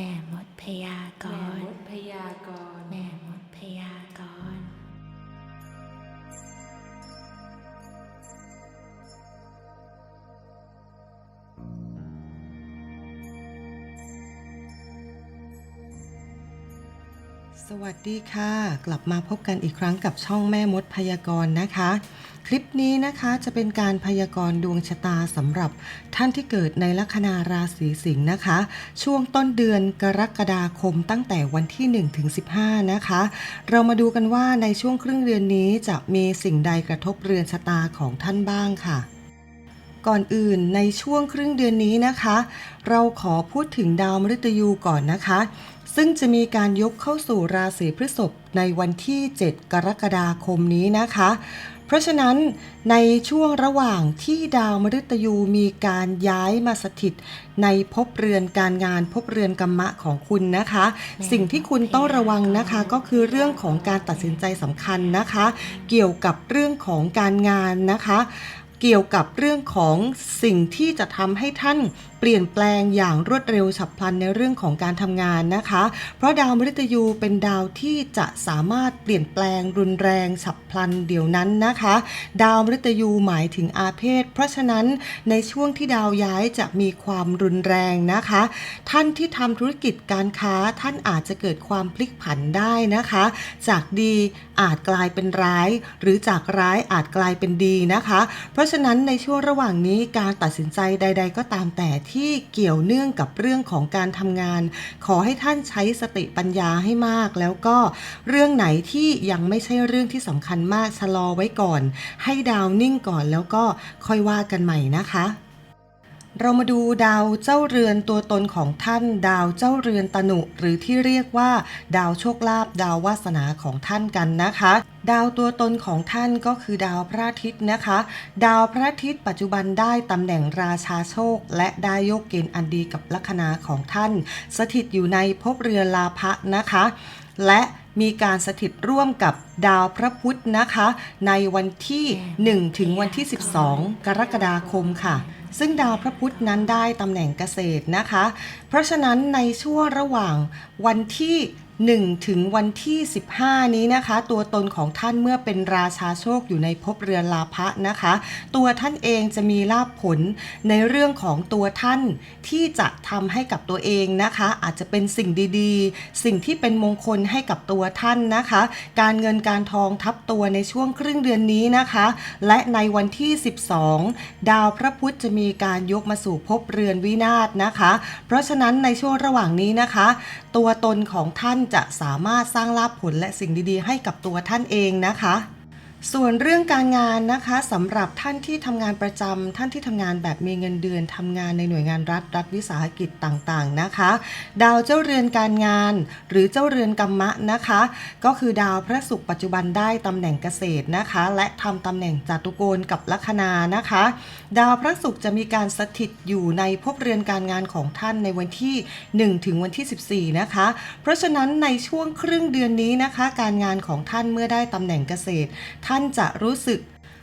แม่มดพยากแม่รมณ์ดพยากรณ์ แม่มดพยากรณ์ สวัสดีค่ะ กลับมาพบกันอีกครั้งกับช่องแม่มดพยากรณ์นะคะ คลิปนี้นะคะจะเป็นการพยากรณ์ดวงชะตาสำหรับท่านที่เกิดในลัคนาราศีสิงห์นะคะ ช่วงต้นเดือนกรกฎาคมตั้งแต่วันที่ 1 ถึง 15 นะคะ เรามาดูกันว่าในช่วงครึ่งเดือนนี้จะมีสิ่งใดกระทบเรือนชะตาของท่านบ้างค่ะก่อนอื่นในช่วงครึ่งเดือนนี้นะคะ เราขอพูดถึงดาวมฤตยูก่อนนะคะ ซึ่งจะมีการยกเข้าสู่ราศีพฤษภในวันที่ 7 กรกฎาคมนี้นะคะ เพราะฉะนั้นในช่วงระหว่างที่ดาวมฤตยูมีการย้ายมาสถิต ในภพเรือนการงานภพเรือนกรรมะของคุณนะคะ สิ่งที่คุณต้องระวังนะคะก็คือเรื่องของการตัดสินใจสำคัญนะคะ เกี่ยวกับเรื่องของการงานนะคะ เกี่ยวกับเรื่องของสิ่งที่จะทำให้ท่านเปลี่ยนแปลงอย่างรวดเร็วฉับพลันในเรื่องของการทำงานนะคะ เพราะดาวมฤตยูเป็นดาวที่จะสามารถเปลี่ยนแปลงรุนแรงฉับพลันเดี๋ยวนั้นนะคะ ดาวมฤตยูหมายถึงอาเพศ เพราะฉะนั้นในช่วงที่ดาวย้ายจะมีความรุนแรงนะคะ ท่านที่ทำธุรกิจการค้าท่านอาจจะเกิดความพลิกผันได้นะคะ จากดีอาจกลายเป็นร้าย หรือจากร้ายอาจกลายเป็นดีนะคะ เพราะฉะนั้นในช่วงระหว่างนี้การตัดสินใจใด ๆ ก็ตามแต่ที่เกี่ยวเนื่องกับเรื่องของการทำงาน ขอให้ท่านใช้สติปัญญาให้มาก แล้วก็เรื่องไหนที่ยังไม่ใช่เรื่องที่สำคัญมากชะลอไว้ก่อน ให้ดาวนิ่งก่อนแล้วก็ค่อยว่ากันใหม่นะคะ เรามาดูดาวเจ้าเรือนตัวตนของท่าน ดาวเจ้าเรือนตนุ หรือที่เรียกว่า ดาวโชคลาภดาววาสนาของท่านกันนะคะ ดาวตัวตนของท่านก็คือดาวพระอาทิตย์นะคะ ดาวพระอาทิตย์ปัจจุบันได้ตำแหน่งราชาโชค และได้โยกเกณฑ์อันดีกับลัคนาของท่าน สถิตอยู่ในภพเรือนลาภะนะคะ และ มีการสถิตร่วมกับดาวพระพุธนะคะ ในวันที่ 1 ถึงวันที่ 12 กรกฎาคมค่ะ ซึ่งดาวพระพุธนั้นได้ตำแหน่งเกษตรนะคะ เพราะฉะนั้นในช่วงระหว่างวันที่ 1 ถึงวันที่ 15 นี้นะคะ ตัวตนของท่านเมื่อเป็นราชาโชคอยู่ในภพเรือนลาภะนะคะ ตัวท่านเองจะมีลาภผลในเรื่องของตัวท่านที่จะทำให้กับตัวเองนะคะ อาจจะเป็นสิ่งดีๆ สิ่งที่เป็นมงคลให้กับตัวท่านนะคะ การเงินการทองทับตัวในช่วงครึ่งเดือนนี้นะคะ และในวันที่ 12 ดาวพระพุธจะมีการยกมาสู่ภพเรือนวินาศนะคะ เพราะฉะนั้นในช่วงระหว่างนี้นะคะ ตัวตนของท่านจะสามารถสร้างลาภผลและสิ่งดีๆ ให้กับตัวท่านเองนะคะ ส่วนเรื่องการงานนะคะสำหรับท่านที่ทำงานประจำท่านที่ทำงานแบบมีเงินเดือนทำงานในหน่วยงานรัฐรัฐวิสาหกิจต่างๆนะคะ ดาวเจ้าเรือนการงาน หรือเจ้าเรือนกรรมะนะคะ ก็คือดาวพระศุกร์ปัจจุบันได้ตำแหน่งเกษตรนะคะ และทำตำแหน่งจตุโกณกับลัคนานะคะ ดาวพระศุกร์จะมีการสถิตอยู่ในภพเรือนการงานของท่านในวันที่ 1 ถึงวันที่ 14 นะคะ เพราะฉะนั้นในช่วงครึ่งเดือนนี้นะคะ การงานของท่านเมื่อได้ตำแหน่งเกษตรท่านจะรู้สึก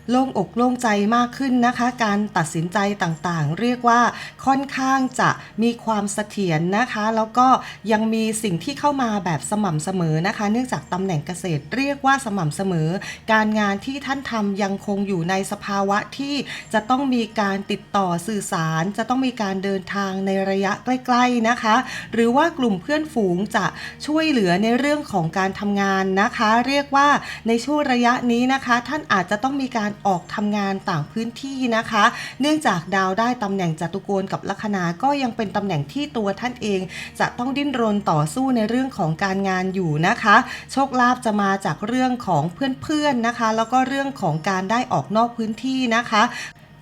โล่งอกโล่งใจมากขึ้นนะคะ การตัดสินใจต่างๆ เรียกว่าค่อนข้างจะมีความเสถียรนะคะ แล้วก็ยังมีสิ่งที่เข้ามาแบบสม่ำเสมอนะคะ เนื่องจากตำแหน่งเกษตรเรียกว่าสม่ำเสมอ การงานที่ท่านทำยังคงอยู่ในสภาวะที่จะต้องมีการติดต่อสื่อสาร จะต้องมีการเดินทางในระยะใกล้ ๆนะคะ หรือว่ากลุ่มเพื่อนฝูงจะช่วยเหลือในเรื่องของการทำงานนะคะ เรียกว่าในช่วงระยะนี้นะคะ ท่านอาจจะต้องมีการออกทำงานต่างพื้นที่นะคะ เนื่องจากดาวได้ตำแหน่งจตุโกณกับลัคนาก็ยังเป็นตำแหน่งที่ตัวท่านเอง จะต้องดิ้นรนต่อสู้ในเรื่องของการงานอยู่นะคะ โชคลาภจะมาจากเรื่องของเพื่อนๆนะคะ แล้วก็เรื่องของการได้ออกนอกพื้นที่นะคะ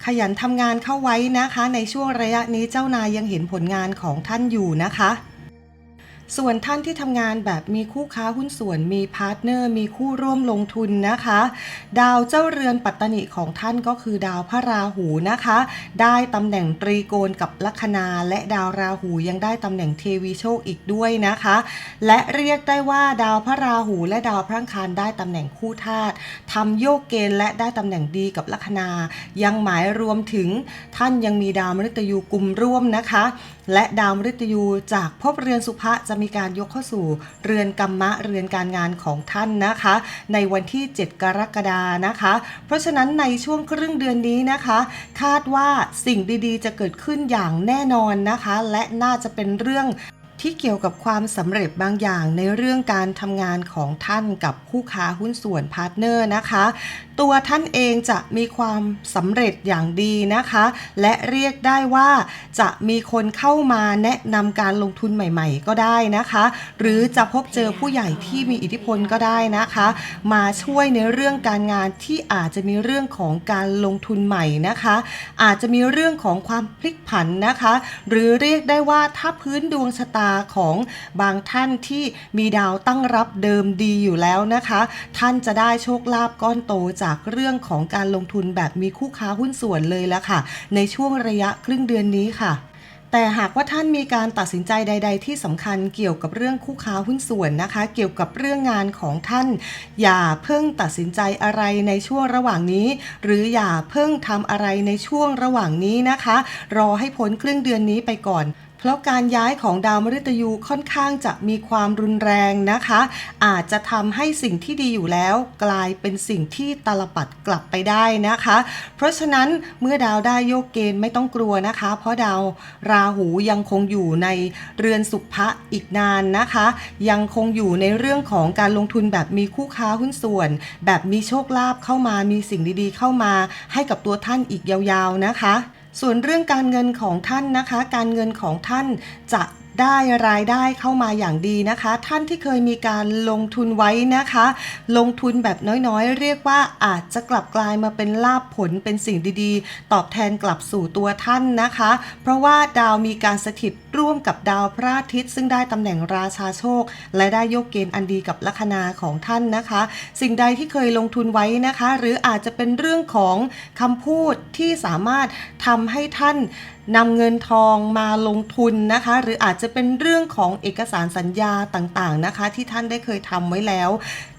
ขยันทำงานเข้าไว้นะคะ ในช่วงระยะนี้เจ้านายยังเห็นผลงานของท่านอยู่นะคะ ส่วนท่านที่ทำงานแบบมีคู่ค้าหุ้นส่วนมีพาร์ทเนอร์ มีคู่ร่วมลงทุนนะคะ ดาวเจ้าเรือนปัตตนิของท่านก็คือดาวพระราหูนะคะ ได้ตำแหน่งตรีโกณกับลัคนาและดาวราหูยังได้ตำแหน่งเทวีโชคอีกด้วยนะคะ และเรียกได้ว่าดาวพระราหูและดาวพระอังคารได้ตำแหน่งคู่ธาตุทำโยกเกณฑ์และได้ตำแหน่งดีกับลัคนา ยังหมายรวมถึงท่านยังมีดาวมฤตยูกลุ่มร่วมนะคะ และดาวมฤตยูจากภพเรือนสุภะจะมีการยกเข้าสู่เรือนกรรมะเรือนการงานของท่านนะคะ ในวันที่ 7 กรกฎานะคะ เพราะฉะนั้นในช่วงครึ่งเดือนนี้นะคะ คาดว่าสิ่งดีๆ จะเกิดขึ้นอย่างแน่นอนนะคะ และน่าจะเป็นเรื่องที่เกี่ยวกับความสำเร็จบางอย่างในเรื่องการทำงานของท่านกับคู่ค้าหุ้นส่วนพาร์ทเนอร์นะคะตัวท่านเองจะมีความสำเร็จอย่างดีนะคะ และเรียกได้ว่าจะมีคนเข้ามาแนะนำการลงทุนใหม่ ๆ ก็ได้นะคะ หรือจะพบเจอผู้ใหญ่ที่มีอิทธิพลก็ได้นะคะ มาช่วยในเรื่องการงานที่อาจจะมีเรื่องของการลงทุนใหม่นะคะ อาจจะมีเรื่องของความพลิกผันนะคะ หรือเรียกได้ว่าถ้าพื้นดวงชะตาของบางท่านที่มีดาวตั้งรับเดิมดีอยู่แล้วนะคะ ท่านจะได้โชคลาภก้อนโตจากจากเรื่องของการลงทุนแบบมีคู่ค้าหุ้นส่วนเลยและค่ะ ในช่วงระยะครึ่งเดือนนี้ค่ะแต่หากว่าท่านมีการตัดสินใจใด ๆ ที่สำคัญเกี่ยวกับเรื่องคู่ค้าหุ้นส่วนนะคะ เกี่ยวกับเรื่องงานของท่าน อย่าเพิ่งตัดสินใจอะไรในช่วงระหว่างนี้ หรืออย่าเพิ่งทำอะไรในช่วงระหว่างนี้นะคะ รอให้พ้นครึ่งเดือนนี้ไปก่อน เพราะการย้ายของดาวมฤตยูค่อนข้างจะมีความรุนแรงนะคะ อาจจะทำให้สิ่งที่ดีอยู่แล้ว กลายเป็นสิ่งที่ตลปัดกลับไปได้นะคะ เพราะฉะนั้นเมื่อดาวได้โยกเกณฑ์ไม่ต้องกลัวนะคะ เพราะดาวราหูยังคงอยู่ในเรือนสุภะอีกนานนะคะ ยังคงอยู่ในเรื่องของการลงทุนแบบมีคู่ค้าหุ้นส่วน แบบมีโชคลาภเข้ามามีสิ่งดีๆ เข้ามาให้กับตัวท่านอีกยาวๆนะคะ ส่วนเรื่องการเงินของท่านนะคะ การเงินของท่านจะ ได้รายได้เข้ามาอย่างดีนะคะ ท่านที่เคยมีการลงทุนไว้นะคะ ลงทุนแบบน้อยๆ เรียกว่าอาจจะกลับกลายมาเป็นลาบผลเป็นสิ่งดีๆ ตอบแทนกลับสู่ตัวท่านนะคะ เพราะว่าดาวมีการสถิตร่วมกับดาวพระอาทิตย์ ซึ่งได้ตำแหน่งราชาโชค และได้โยกเกณฑ์อันดีกับลัคนาของท่านนะคะ สิ่งใดที่เคยลงทุนไว้นะคะ หรืออาจจะเป็นเรื่องของคำพูดที่สามารถทำให้ท่านนำเงินทองมาลงทุนนะคะ หรืออาจจะเป็นเรื่องของเอกสารสัญญาต่างๆนะคะ ที่ท่านได้เคยทำไว้แล้ว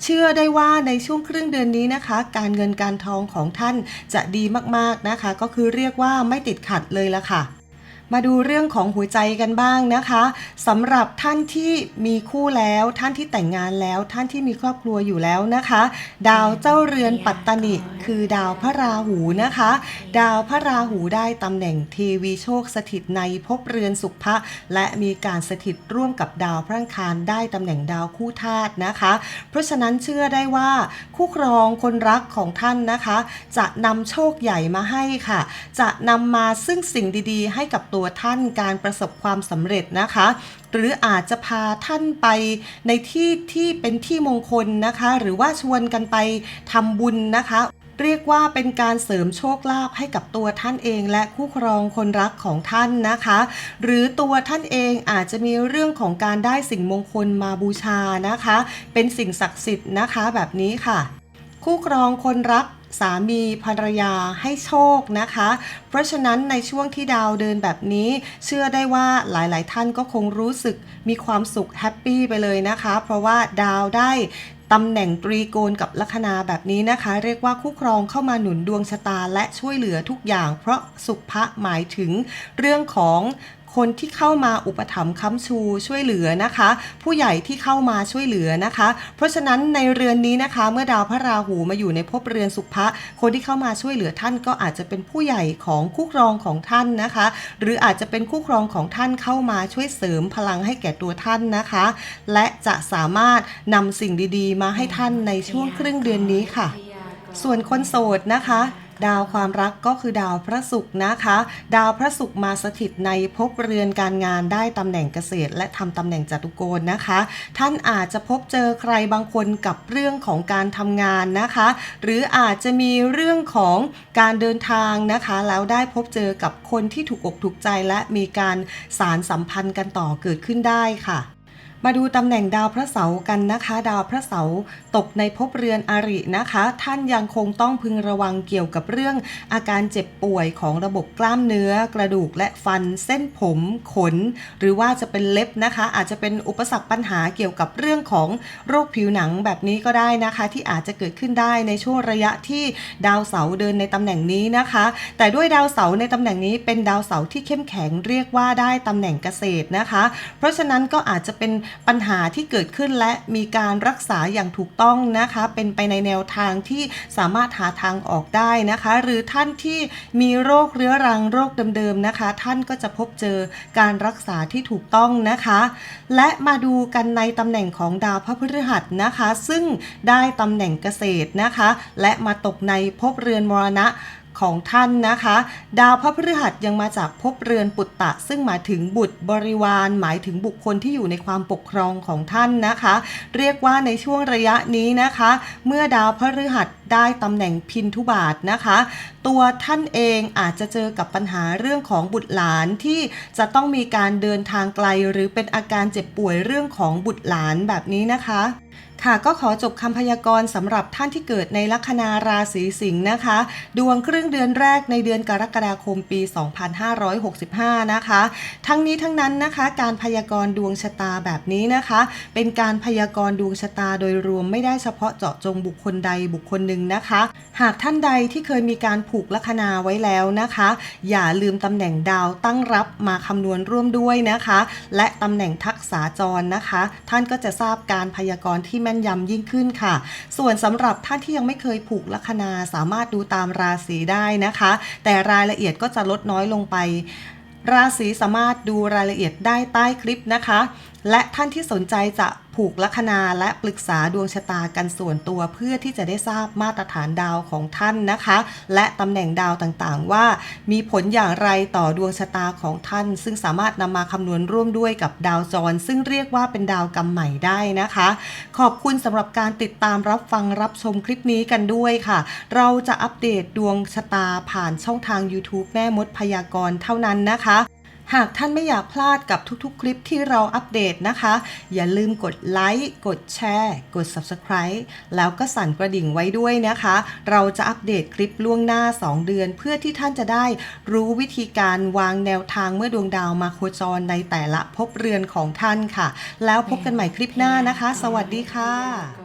เชื่อได้ว่าในช่วงครึ่งเดือนนี้นะคะ การเงินการทองของท่านจะดีมากๆนะคะ ก็คือเรียกว่าไม่ติดขัดเลยละค่ะ มาดูเรื่องของหัวใจกันบ้างนะคะสำหรับท่านที่มีคู่แล้ว ท่านที่แต่งงานแล้ว ท่านที่มีครอบครัวอยู่แล้วนะคะ ดาวเจ้าเรือนปัตตนิคือดาวพระราหูนะคะ ดาวพระราหูได้ตำแหน่งเทวีโชคสถิตในภพเรือนสุภะและมีการสถิตร่วมกับดาวพระอังคารได้ตำแหน่งดาวคู่ธาตุนะคะ เพราะฉะนั้นเชื่อได้ว่าคู่ครองคนรักของท่านนะคะ จะนำโชคใหญ่มาให้ค่ะ จะนำมาซึ่งสิ่งดีๆ ให้กับตัวท่านการประสบความสำเร็จนะคะ หรืออาจจะพาท่านไปในที่ที่เป็นที่มงคลนะคะ หรือว่าชวนกันไปทำบุญนะคะเรียกว่าเป็นการเสริมโชคลาภให้กับตัวท่านเอง และคู่ครองคนรักของท่านนะคะ หรือตัวท่านเองอาจจะมีเรื่องของการได้สิ่งมงคลมาบูชานะคะ เป็นสิ่งศักดิ์สิทธิ์นะคะแบบนี้ค่ะ คู่ครองคนรัก สามีภรรยาให้โชคนะคะ เพราะฉะนั้นในช่วงที่ดาวเดินแบบนี้ เชื่อได้ว่าหลายๆ ท่านก็คงรู้สึกมีความสุขแฮปปี้ไปเลยนะคะ เพราะว่าดาวได้ตำแหน่งตรีโกณกับลัคนาแบบนี้นะคะ เรียกว่าคู่ครองเข้ามาหนุนดวงชะตาและช่วยเหลือทุกอย่าง เพราะสุภะหมายถึงเรื่องของ คนที่เข้ามาอุปถัมภ์ค้ำชูช่วยเหลือนะคะ ผู้ใหญ่ที่เข้ามาช่วยเหลือนะคะ เพราะฉะนั้นในเรือนนี้นะคะ เมื่อดาวพระราหูมาอยู่ในภพเรือนสุภะคนที่เข้ามาช่วยเหลือท่านก็อาจจะเป็นผู้ใหญ่ของคู่ครองของท่านนะคะ หรืออาจจะเป็นคู่ครองของท่านเข้ามาช่วยเสริมพลังให้แก่ตัวท่านนะคะ และจะสามารถนำสิ่งดีๆ มาให้ท่านในช่วงครึ่งเดือนนี้ค่ะ ส่วนคนโสดนะคะ ดาวความรักก็คือดาวพระศุกร์นะคะ ดาวพระศุกร์มาสถิตในภพเรือนการงานได้ตำแหน่งเกษตร และทำตำแหน่งจตุโกณนะคะ ท่านอาจจะพบเจอใครบางคนกับเรื่องของการทำงานนะคะ หรืออาจจะมีเรื่องของการเดินทางนะคะ แล้วได้พบเจอกับคนที่ถูกอกถูกใจและมีการสารสัมพันธ์กันต่อเกิดขึ้นได้ค่ะ มาดูตำแหน่งดาวพระเสาร์กันนะคะ ดาวพระเสาร์ตกในภพเรือนอรินะคะ ท่านยังคงต้องพึงระวังเกี่ยวกับเรื่องอาการเจ็บป่วยของระบบกล้ามเนื้อ กระดูกและฟันเส้นผมขน หรือว่าจะเป็นเล็บนะคะ อาจจะเป็นอุปสรรคปัญหาเกี่ยวกับเรื่องของโรคผิวหนังแบบนี้ก็ได้นะคะ ที่อาจจะเกิดขึ้นได้ในช่วงระยะที่ดาวเสาร์เดินในตำแหน่งนี้นะคะ แต่ด้วยดาวเสาร์ในตำแหน่งนี้เป็นดาวเสาร์ที่เข้มแข็งเรียกว่าได้ตำแหน่งเกษตรนะคะ เพราะฉะนั้นก็อาจจะเป็นปัญหาที่เกิดขึ้นและมีการรักษาอย่างถูกต้องนะคะ เป็นไปในแนวทางที่สามารถหาทางออกได้นะคะ หรือท่านที่มีโรคเรื้อรังโรคเดิมๆนะคะ ท่านก็จะพบเจอการรักษาที่ถูกต้องนะคะ และมาดูกันในตำแหน่งของดาวพระพฤหัสนะคะ ซึ่งได้ตำแหน่งเกษตรนะคะ และมาตกในภพเรือนมรณะ ของท่านนะคะ ดาวพระพฤหัสยังมาจากภพเรือนปุตตะ ซึ่งหมายถึงบุตรบริวาร หมายถึงบุคคลที่อยู่ในความปกครองของท่านนะคะ เรียกว่าในช่วงระยะนี้นะคะ เมื่อดาวพฤหัสได้ตำแหน่งพินทุบาทนะคะ ตัวท่านเองอาจจะเจอกับปัญหาเรื่องของบุตรหลานที่จะต้องมีการเดินทางไกล หรือเป็นอาการเจ็บป่วยเรื่องของบุตรหลานแบบนี้นะคะ ค่ะก็ขอจบคำพยากรณ์สำหรับท่านที่เกิดในลัคนาราศีสิงห์นะคะ ดวงครึ่งเดือนแรกในเดือนกรกฎาคมปี 2565 นะคะ ทั้งนี้ทั้งนั้นนะคะการพยากรณ์ดวงชะตาแบบนี้นะคะ เป็นการพยากรณ์ดวงชะตาโดยรวมไม่ได้เฉพาะเจาะจงบุคคลใดบุคคลหนึ่งนะคะ หากท่านใดที่เคยมีการผูกลัคนาไว้แล้วนะคะ อย่าลืมตำแหน่งดาวตั้งรับมาคำนวณร่วมด้วยนะคะ และตำแหน่งทักษาจรนะคะ ท่านก็จะทราบการพยากรณ์ที่แม่นยำยิ่งขึ้นค่ะ ส่วนสำหรับท่านที่ยังไม่เคยผูกลัคนาสามารถดูตามราศีได้นะคะ แต่รายละเอียดก็จะลดน้อยลงไป ราศีสามารถดูรายละเอียดได้ใต้คลิปนะคะ และท่านที่สนใจจะผูกลัคนาและปรึกษาดวงชะตากันส่วนตัวเพื่อที่จะได้ทราบมาตรฐานดาวของท่านนะคะ และตำแหน่งดาวต่างๆ ว่า มีผลอย่างไรต่อดวงชะตาของท่าน ซึ่งสามารถนำมาคำนวณร่วมด้วยกับดาวจร ซึ่งเรียกว่าเป็นดาวกำใหม่ได้นะคะ ขอบคุณสำหรับการติดตามรับฟังรับชมคลิปนี้กันด้วยค่ะ เราจะอัปเดตดวงชะตาผ่านช่องทาง YouTube แม่มดพยากรณ์เท่านั้นนะคะ หากท่านไม่อยากพลาดกับทุกๆ คลิปที่เราอัปเดตนะคะ อย่าลืมกดไลค์ กดแชร์ กด Subscribe แล้วก็สั่นกระดิ่งไว้ด้วยนะคะ เราจะอัปเดตคลิปล่วงหน้า 2 เดือน เพื่อที่ท่านจะได้รู้วิธีการวางแนวทางเมื่อดวงดาวมาโคจรในแต่ละภพเรือนของท่านค่ะ แล้วพบกันใหม่คลิปหน้านะคะ สวัสดีค่ะ